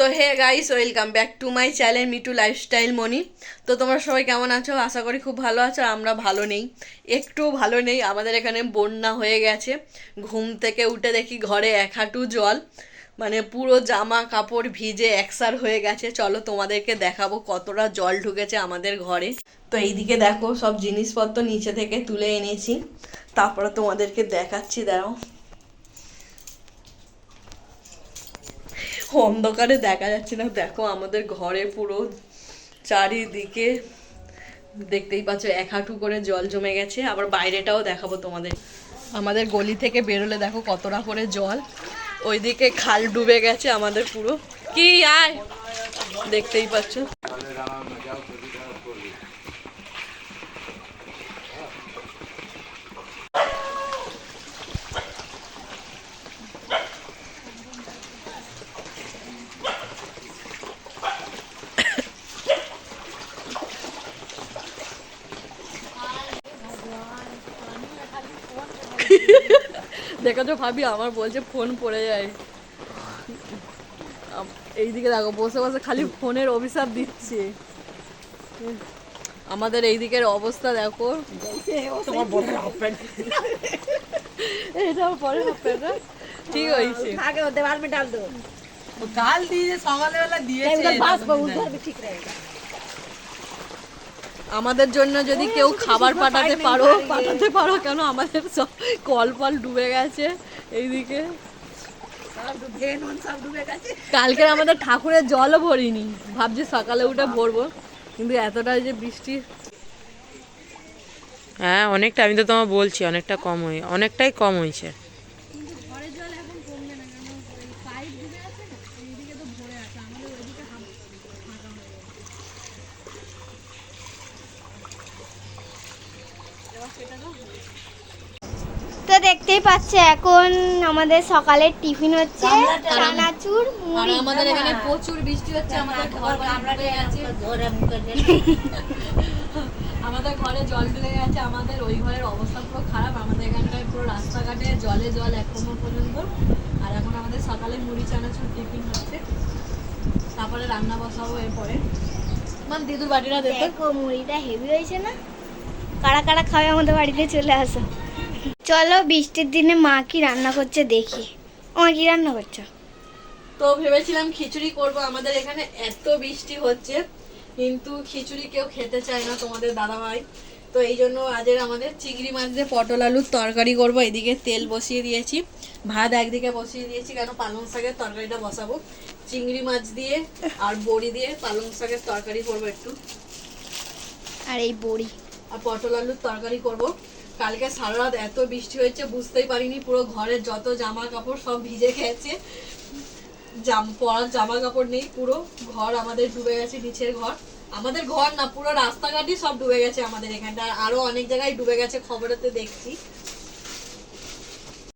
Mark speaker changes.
Speaker 1: তো hey guys welcome back to my channel Mitu lifestyle Moni তো তোমরা সবাই কেমন আছো? আশা করি খুব ভালো আছো, আমরা ভালো নেই। একটু ভালো নেই, আমাদের এখানে বন্যা হয়ে গেছে। ঘুম থেকে উঠে দেখি ঘরে এক হাঁটু জল। মানে পুরো জামা কাপড় ভিজে একসার হয়ে গেছে। চলো তোমাদেরকে দেখাবো কতটা জল ঢুকেছে আমাদের ঘরে। তো এইদিকে দেখো, সব জিনিসপত্র নিচে থেকে তুলে এনেছি। তারপরে তোমাদেরকে দেখাচ্ছি, দাঁড়াও। অন্ধকারে দেখা যাচ্ছে না। দেখো আমাদের ঘরে পুরো চারিদিকে। দেখতেই পাচ্ছ, এক হাঁটু করে জল জমে গেছে। আবার বাইরেটাও দেখাবো তোমাদের। আমাদের গলি থেকে বেরোলে দেখো কতটা করে জল। ওইদিকে খাল ডুবে গেছে আমাদের পুরো। কি, আয়! দেখতেই পাচ্ছ। দেখে তো ভাবি? আমার বলছে ফোন পড়ে যায়। এইদিকে দেখো বসে বসে খালি ফোনের অভিশাপ দিচ্ছে। আমাদের এই দিকের অবস্থা দেখো। এটাও পরে ঠিক হয়েছে
Speaker 2: আগে দেওয়াল মে ডাল দো।
Speaker 3: ডাল দিয়ে সকালবেলা দিয়েছে
Speaker 2: ঠিক রয়েছে
Speaker 1: আমাদের জন্য যদি কেউ খাবার পাঠাতে পারো পাঠাতে পারো কেন? আমাদের সব কল ফল ডুবে গেছে এইদিকে। কালকে আমাদের ঠাকুরের জলও ভরিনি। ভাবছি সকালে উঠে ভরবো, কিন্তু এতটা যে বৃষ্টি।
Speaker 4: হ্যাঁ অনেকটা, আমি তো তোমায় বলছি, অনেকটা কম হয়ে অনেকটাই কম হয়েছে।
Speaker 5: দেখতেই পাচ্ছে এখন আমাদের সকালের টিফিন হচ্ছে চানাচুর মুড়ি
Speaker 1: আমাদের এখানে প্রচুর বৃষ্টি হচ্ছে আমাদের ঘর
Speaker 2: আমরা আছে
Speaker 1: আমাদের ঘরে জল ঢুকে গেছে আমাদের ওই ঘরের অবস্থা পুরো খারাপ আমাদের এখানটায় পুরো রাস্তাঘাটে জলে জল এখনও পর্যন্ত। আর এখন আমাদের সকালে মুড়ি চানাচুর টিফিন হচ্ছে। তারপরে রান্না বসাবো এরপরে। মানে দিদুর বাড়িটা দেখো।
Speaker 5: মুড়িটা হেভি হয়েছে না? কারা কারা খাবে আমাদের বাড়িতে চলে আসো। চলো বৃষ্টির দিনে মা কি রান্না করছে দেখি। মা কি রান্না করছ?
Speaker 1: তো ভেবেছিলাম খিচুড়ি করব আমাদের এখানে এত বৃষ্টি হচ্ছে কিন্তু খিচুড়ি কেউ খেতে চায় না তোমাদের দাদা ভাই তো এই জন্য আজের আমাদের চিংড়ি মাছ দিয়ে পটল আলুর তরকারি করব এদিকে তেল বসিয়ে দিয়েছি ভাত একদিকে বসিয়ে দিয়েছি কেন পালং শাকের তরকারিটা বসাবো। চিংড়ি মাছ দিয়ে আর বড়ি দিয়ে পালং শাকের তরকারি করব একটু।
Speaker 5: আর এই বড়ি।
Speaker 1: আর পটল আলুর তরকারি করব। কালকে সারা রাত এত বৃষ্টি হয়েছে, বুঝতেই পারিনি, পুরো ঘরের যত জামা কাপড় সব ভিজে গেছে। জাম, পরার জামা কাপড় নেই, পুরো ঘর আমাদের ডুবে গেছে, নিচের ঘর। আমাদের ঘর না, পুরো রাস্তাঘাটই সব ডুবে গেছে আমাদের এখানটা আরও আরও অনেক জায়গায় ডুবে গেছে, খবরেতে দেখছি।